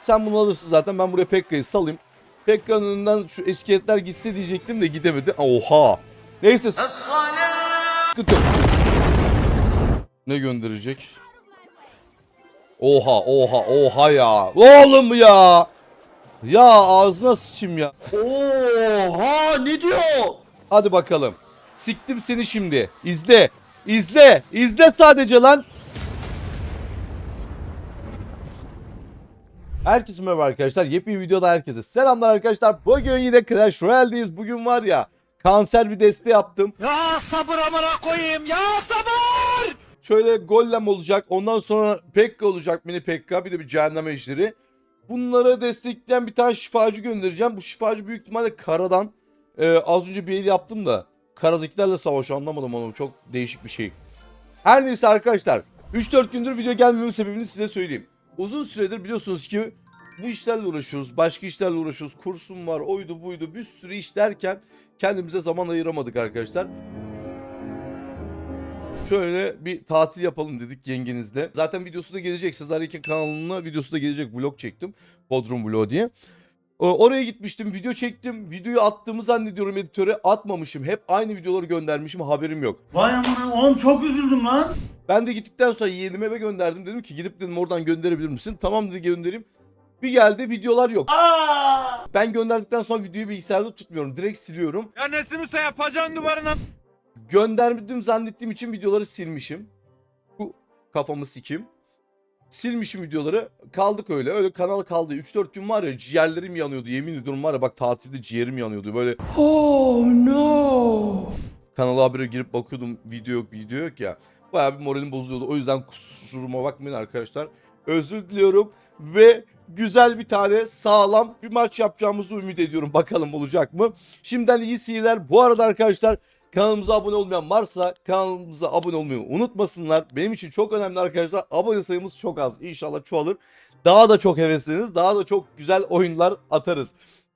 Sen bunu alırsın zaten ben buraya Pekka'yı salayım. Pekka'nın önünden şu iskeletler gitse diyecektim de gidemedi. Oha. Neyse sıkıntı yok. Ne gönderecek? Oha oha oha ya. Oğlum ya. Ya ağzına sıçayım ya. Oha ne diyor? Hadi bakalım. Siktim seni şimdi. İzle. İzle. İzle sadece lan. Herkese merhaba arkadaşlar. Yepyeni videoda herkese selamlar arkadaşlar. Bugün yine Clash Royale'deyiz. Bugün var ya kanser bir deste yaptım. Ya sabır amına koyayım ya sabır. Şöyle Golem olacak. Ondan sonra Pekka olacak. Mini Pekka. Bir de bir cehennem ejderi. Bunlara destekleyen bir tane şifacı göndereceğim. Bu şifacı büyük ihtimalle karadan. Ee, az önce bir el yaptım da. Karadakilerle savaş anlamadım onu. Çok değişik bir şey. Her neyse arkadaşlar. 3-4 gündür video gelmememin sebebini size söyleyeyim. Uzun süredir biliyorsunuz ki bu işlerle uğraşıyoruz. Başka işlerle uğraşıyoruz. Kursum var, oydu buydu bir sürü iş derken kendimize zaman ayıramadık arkadaşlar. Şöyle bir tatil yapalım dedik yengenizle. Zaten videosu da gelecek. Sezer Yekin kanalına videosu da gelecek. Vlog çektim. Bodrum vlog diye. Ee, Oraya gitmiştim. Video çektim. Videoyu attığımı zannediyorum editöre. Atmamışım. Hep aynı videoları göndermişim. Haberim yok. Vay amına oğlum çok üzüldüm lan. Ben de gittikten sonra yeğenime eve gönderdim. Dedim ki gidip dedim oradan gönderebilir misin? Tamam dedi göndereyim. Bir geldi videolar yok. Ben gönderdikten sonra videoyu bilgisayarda tutmuyorum. Direkt siliyorum. Ya Nesim Usta yapacağın duvarına Gönderdim zannettiğim için videoları silmişim. Bu kafamı sikim. Silmişim videoları. Kaldık öyle. Öyle kanal kaldı. 3-4 gün var ya ciğerlerim yanıyordu. Yemin ediyorum var ya bak tatilde ciğerim yanıyordu. Böyle Oh no. kanala habire girip bakıyordum. Video yok video yok ya. Bayağı bir moralim bozuluyordu. O yüzden kusuruma bakmayın arkadaşlar. Özür diliyorum. Ve güzel bir tane sağlam bir maç yapacağımızı ümit ediyorum. Bakalım olacak mı? Şimdiden iyi seyirler. Bu arada arkadaşlar kanalımıza abone olmayan varsa kanalımıza abone olmayı unutmasınlar. Benim için çok önemli arkadaşlar. Abone sayımız çok az. İnşallah çoğalır. Daha da çok hevesleniz. Daha da çok güzel oyunlar atarız.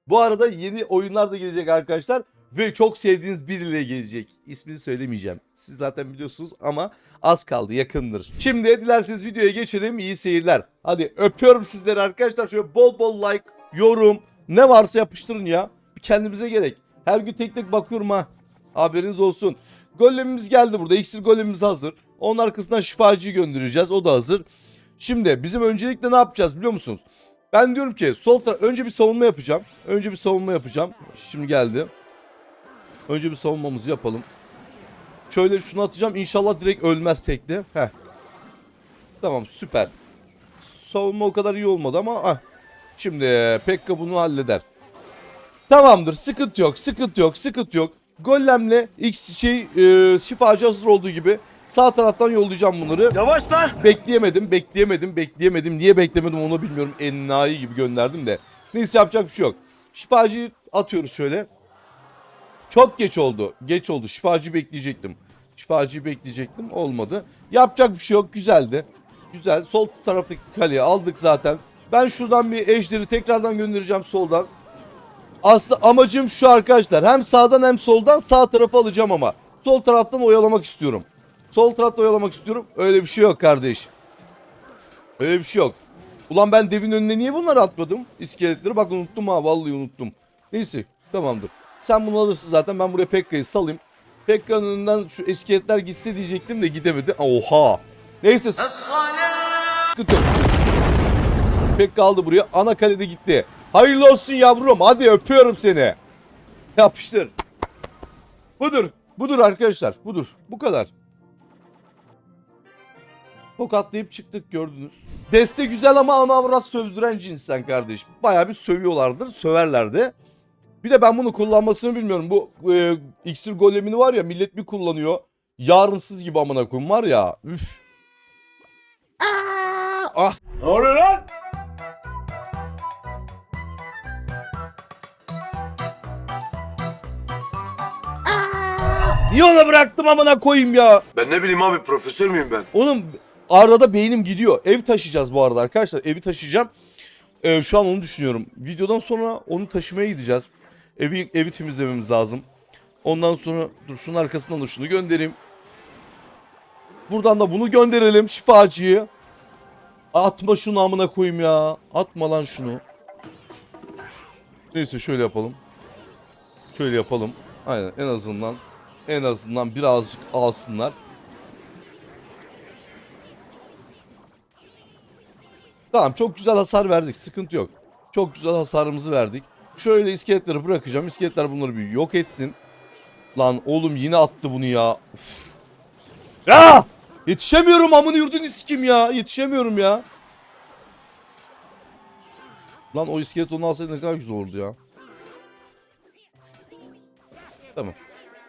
Bu arada yeni oyunlar da gelecek arkadaşlar. Ve çok sevdiğiniz biriyle gelecek. İsmini söylemeyeceğim. Siz zaten biliyorsunuz ama az kaldı yakındır. Şimdi dilerseniz videoya geçelim. İyi seyirler. Hadi öpüyorum sizleri arkadaşlar. Şöyle bol bol like, yorum ne varsa yapıştırın ya. Bir kendimize gerek. Her gün tek tek bakıyorum ha. Haberiniz olsun. Golemimiz geldi burada. İksir golemimiz hazır. Onun arkasından şifacıyı göndereceğiz. O da hazır. Şimdi bizim öncelikle ne yapacağız biliyor musunuz? Ben diyorum ki sol önce bir savunma yapacağım. Önce bir savunma yapacağım. Şimdi geldi. Önce bir savunmamızı yapalım. Şöyle şunu atacağım. İnşallah direkt ölmez tekli. Heh. Tamam süper. Savunma o kadar iyi olmadı ama ah. Şimdi Pekka bunu halleder. Tamamdır. Sıkıntı yok. Sıkıntı yok. Sıkıntı yok. Gollemle X şey e, şifacı hazır olduğu gibi sağ taraftan yollayacağım bunları. Yavaş lan. Bekleyemedim, bekleyemedim, bekleyemedim. Niye beklemedim onu bilmiyorum. Enayi gibi gönderdim de. Neyse yapacak bir şey yok. Şifacıyı atıyoruz şöyle. Çok geç oldu. Geç oldu. Şifacıyı bekleyecektim. Şifacıyı bekleyecektim. Olmadı. Yapacak bir şey yok. Güzeldi. Güzel. Sol taraftaki kaleyi aldık zaten. Ben şuradan bir ejderi tekrardan göndereceğim soldan. Aslında amacım şu arkadaşlar. Hem sağdan hem soldan sağ tarafa alacağım ama. Sol taraftan oyalamak istiyorum. Sol tarafta oyalamak istiyorum. Öyle bir şey yok kardeş. Öyle bir şey yok. Ulan ben devin önüne niye bunları atmadım? İskeletleri bak unuttum ha vallahi unuttum. Neyse tamamdır. Sen bunu alırsın zaten ben buraya Pekka'yı salayım. Pekka'nın önünden şu iskeletler gitse diyecektim de gidemedi. Oha. Neyse sıkıntı. Pekka aldı buraya. Ana kalede gitti. Hayırlı olsun yavrum. Hadi öpüyorum seni. Yapıştır. Budur. Budur arkadaşlar. Budur. Bu kadar. Tokatlayıp çıktık gördünüz. Deste güzel ama ana avrat sövdüren cinsten kardeş. Baya bir sövüyorlardır. Söverlerdi. Bir de ben bunu kullanmasını bilmiyorum. Bu e, iksir golemini var ya millet bir kullanıyor. Yarınsız gibi amına koyayım var ya. Üf. Aa, ah Ne oluyor lan? Niye ona bıraktım amına koyayım ya? Ben ne bileyim abi profesör müyüm ben? Oğlum arada beynim gidiyor. Ev taşıyacağız bu arada arkadaşlar. Evi taşıyacağım. Ee, şu an onu düşünüyorum. Videodan sonra onu taşımaya gideceğiz. Evi evi temizlememiz lazım. Ondan sonra dur şunun arkasından da şunu göndereyim. Buradan da bunu gönderelim şifacıyı. Atma şunu amına koyayım ya. Atma lan şunu. Neyse şöyle yapalım. Şöyle yapalım. Aynen en azından en azından birazcık alsınlar. Tamam çok güzel hasar verdik. Sıkıntı yok. Çok güzel hasarımızı verdik. Şöyle iskeletleri bırakacağım. İskeletler bunları bir yok etsin. Lan oğlum yine attı bunu ya. Uf. Ya! Yetişemiyorum amını yurdun iskim ya. Yetişemiyorum ya. Lan o iskelet onu alsaydı ne kadar güzel olurdu ya. Tamam.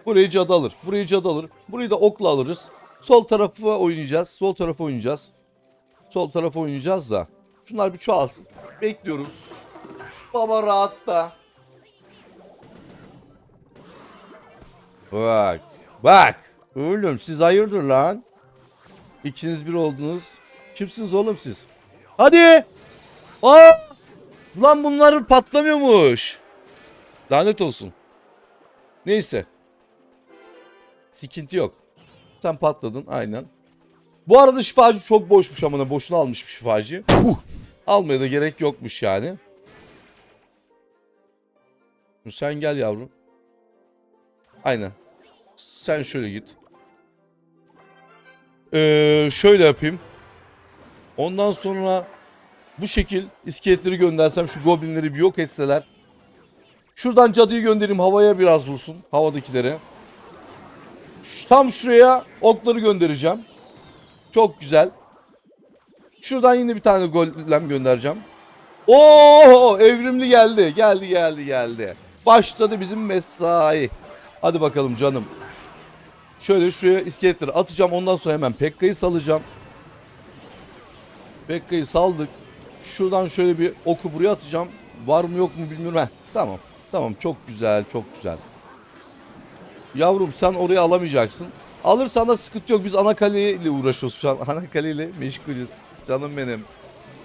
Burayı cadı alır. Burayı cadı alır. Burayı da okla alırız. Sol tarafı oynayacağız. Sol tarafı oynayacağız. Sol tarafa oynayacağız da. Şunlar bir çoğalsın. Bekliyoruz. Baba rahatta. Bak. Bak. Oğlum siz hayırdır lan? İkiniz bir oldunuz. Kimsiniz oğlum siz? Hadi. Aa! Lan bunlar patlamıyormuş. Lanet olsun. Neyse. Sikinti yok. Sen patladın aynen. Bu arada şifacı çok boşmuş amına boşuna almış bir şifacı. Almaya da gerek yokmuş yani. Sen gel yavrum. Aynen. Sen şöyle git. Ee, şöyle yapayım. Ondan sonra bu şekil iskeletleri göndersem şu goblinleri bir yok etseler. Şuradan cadıyı göndereyim havaya biraz vursun. Havadakilere. Tam şuraya okları göndereceğim. Çok güzel. Şuradan yine bir tane golem göndereceğim. Oo evrimli geldi. Geldi geldi geldi. Başladı bizim mesai. Hadi bakalım canım. Şöyle şuraya iskeletleri atacağım. Ondan sonra hemen Pekka'yı salacağım. Pekka'yı saldık. Şuradan şöyle bir oku buraya atacağım. Var mı yok mu bilmiyorum. Heh, tamam. Tamam çok güzel çok güzel. Yavrum sen oraya alamayacaksın. Alırsan da sıkıntı yok. Biz ana kaleyle uğraşıyoruz şu an. Ana kaleyle meşgulüz. Canım benim.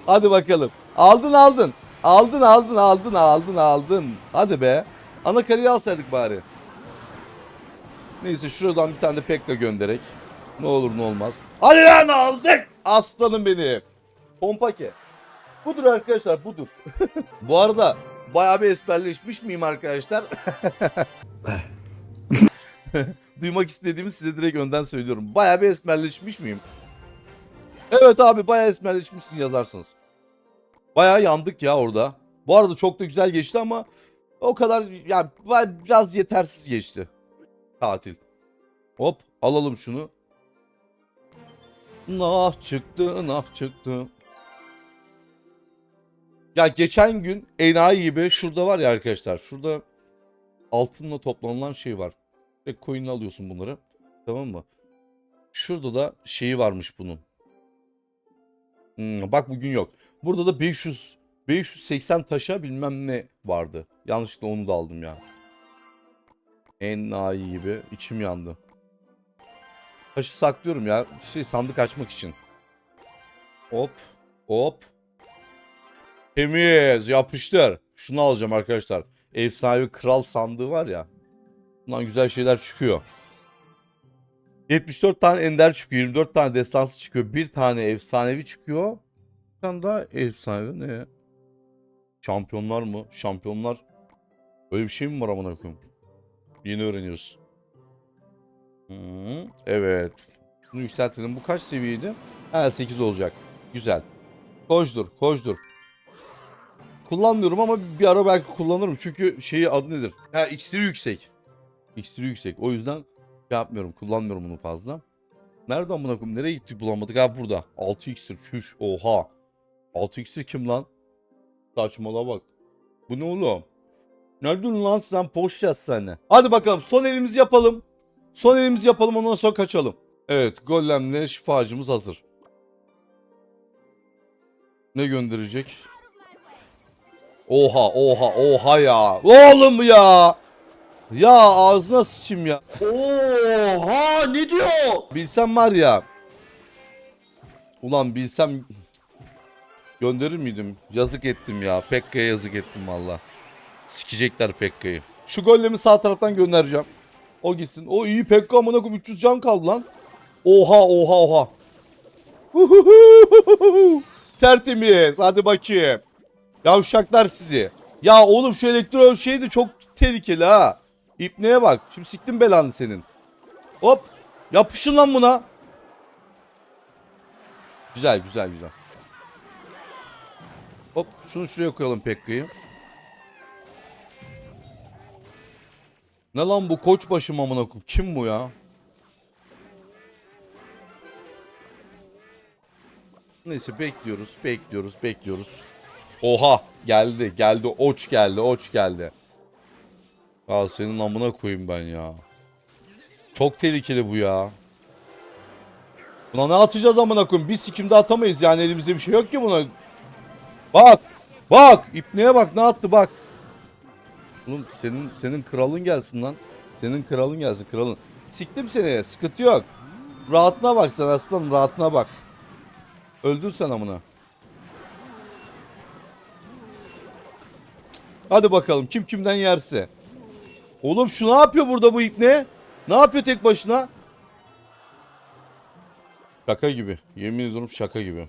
Hadi bakalım. Aldın aldın. Aldın aldın aldın aldın aldın. Hadi be. Ana kaleyi alsaydık bari. Neyse şuradan bir tane de Pekka gönderek. Ne olur ne olmaz. Hadi lan aldık. Aslanım benim. Pompake. Budur arkadaşlar budur. Bu arada bayağı bir esmerleşmiş miyim arkadaşlar? Duymak istediğimi size direkt önden söylüyorum. Bayağı bir esmerleşmiş miyim? Evet abi bayağı esmerleşmişsin yazarsınız. Bayağı yandık ya orada. Bu arada çok da güzel geçti ama o kadar yani biraz yetersiz geçti. Tatil. Hop alalım şunu. Nah çıktı nah çıktı. Ya geçen gün enayi gibi şurada var ya arkadaşlar. Şurada altınla toplanılan şey var. Ve coin'ini alıyorsun bunları. Tamam mı? Şurada da şeyi varmış bunun. Hmm, bak bugün yok. Burada da 500 580 taşa bilmem ne vardı. Yanlışlıkla onu da aldım ya. En iyi gibi içim yandı. Taşı saklıyorum ya. Şey sandık açmak için. Hop. Hop. Temiz yapıştır. Şunu alacağım arkadaşlar. Efsanevi kral sandığı var ya. Bundan güzel şeyler çıkıyor. 74 tane ender çıkıyor. 24 tane destansı çıkıyor. Bir tane efsanevi çıkıyor. Tane daha efsanevi ne ya? Şampiyonlar mı? Şampiyonlar. Öyle bir şey mi var amına koyayım? Yeni öğreniyoruz. Hı, evet. Bunu yükseltelim. Bu kaç seviyeydi? Ha 8 olacak. Güzel. Koştur, koştur. Kullanmıyorum ama bir ara belki kullanırım. Çünkü şeyi adı nedir? Ha iksiri yüksek. İksiri yüksek. O yüzden şey yapmıyorum. Kullanmıyorum bunu fazla. Nereden buna koyayım? Nereye gitti bulamadık? Ha burada. 6 iksir. Çüş. Oha. 6 iksir kim lan? Saçmala bak. Bu ne oğlum? Nereden lan sen poş yaz seni. Hadi bakalım son elimizi yapalım. Son elimizi yapalım ondan sonra kaçalım. Evet golemle şifacımız hazır. Ne gönderecek? Oha oha oha ya. Oğlum ya. Ya ağzına sıçayım ya. Oha ne diyor? Bilsem var ya. Ulan bilsem gönderir miydim? Yazık ettim ya. Pekka'ya yazık ettim valla. Sikecekler Pekka'yı. Şu gollemi sağ taraftan göndereceğim. O gitsin. O iyi Pekka amına koyayım 300 can kaldı lan. Oha oha oha. Tertemiz. Hadi bakayım. Yavşaklar sizi. Ya oğlum şu elektro şey de çok tehlikeli ha. İpneye bak. Şimdi siktim belanı senin. Hop. Yapışın lan buna. Güzel güzel güzel. Hop şunu şuraya koyalım Pekka'yı. Ne lan bu koç başım amına koyayım? Kim bu ya? Neyse bekliyoruz, bekliyoruz, bekliyoruz. Oha geldi, geldi, oç geldi, oç geldi. Ya senin amına koyayım ben ya. Çok tehlikeli bu ya. Buna ne atacağız amına koyayım? Bir sikimde atamayız yani elimizde bir şey yok ki buna. Bak, bak, ipneye bak ne attı bak. Oğlum senin senin kralın gelsin lan. Senin kralın gelsin kralın. Siktim seni sıkıntı yok. Rahatına bak sen aslanım rahatına bak. Öldün sen amına. Hadi bakalım kim kimden yerse. Oğlum şu ne yapıyor burada bu ipne? Ne yapıyor tek başına? Şaka gibi. Yemin ediyorum şaka gibi.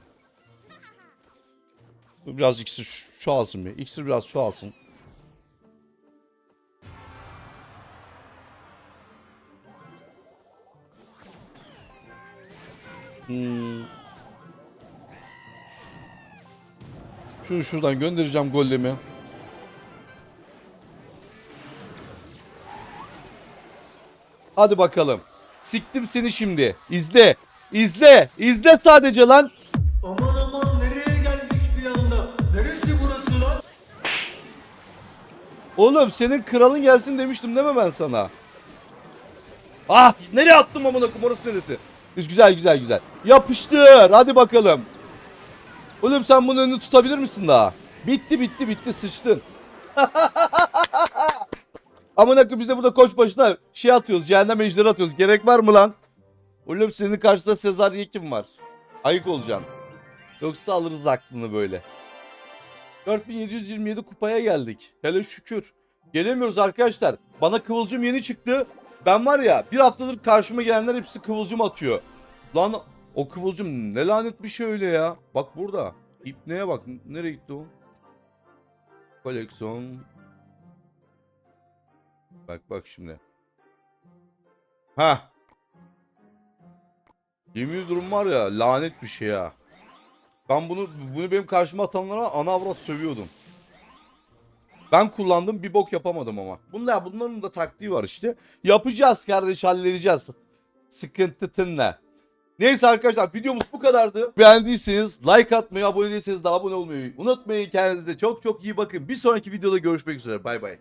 Biraz iksir şu, şu alsın bir. İksir biraz şu alsın. Hmm. Şunu şuradan göndereceğim gollemi. Hadi bakalım. Siktim seni şimdi. İzle. İzle. İzle sadece lan. Oğlum senin kralın gelsin demiştim değil mi ben sana? Ah nereye attım amına koyayım orası neresi? Güzel güzel güzel. Yapıştır hadi bakalım. Oğlum sen bunun önünü tutabilir misin daha? Bitti bitti bitti sıçtın. Amına koyayım biz de burada koç başına şey atıyoruz cehennem ejderi atıyoruz. Gerek var mı lan? Oğlum senin karşısında Sezar Yekim var. Ayık olacaksın. Yoksa alırız aklını böyle. 4727 kupaya geldik. Hele şükür. Gelemiyoruz arkadaşlar. Bana kıvılcım yeni çıktı. Ben var ya bir haftadır karşıma gelenler hepsi kıvılcım atıyor. Lan o kıvılcım ne lanet bir şey öyle ya. Bak burada. İpneye bak. Nereye gitti o? Koleksiyon. Bak bak şimdi. Ha. Yemin ediyorum var ya lanet bir şey ya. Ben bunu bunu benim karşıma atanlara ana avrat sövüyordum. Ben kullandım bir bok yapamadım ama. Bunda bunların da taktiği var işte. Yapacağız kardeş halledeceğiz. Sıkıntı tınla. Neyse arkadaşlar videomuz bu kadardı. Beğendiyseniz like atmayı, abone değilseniz de abone olmayı unutmayın. Kendinize çok çok iyi bakın. Bir sonraki videoda görüşmek üzere. Bay bay.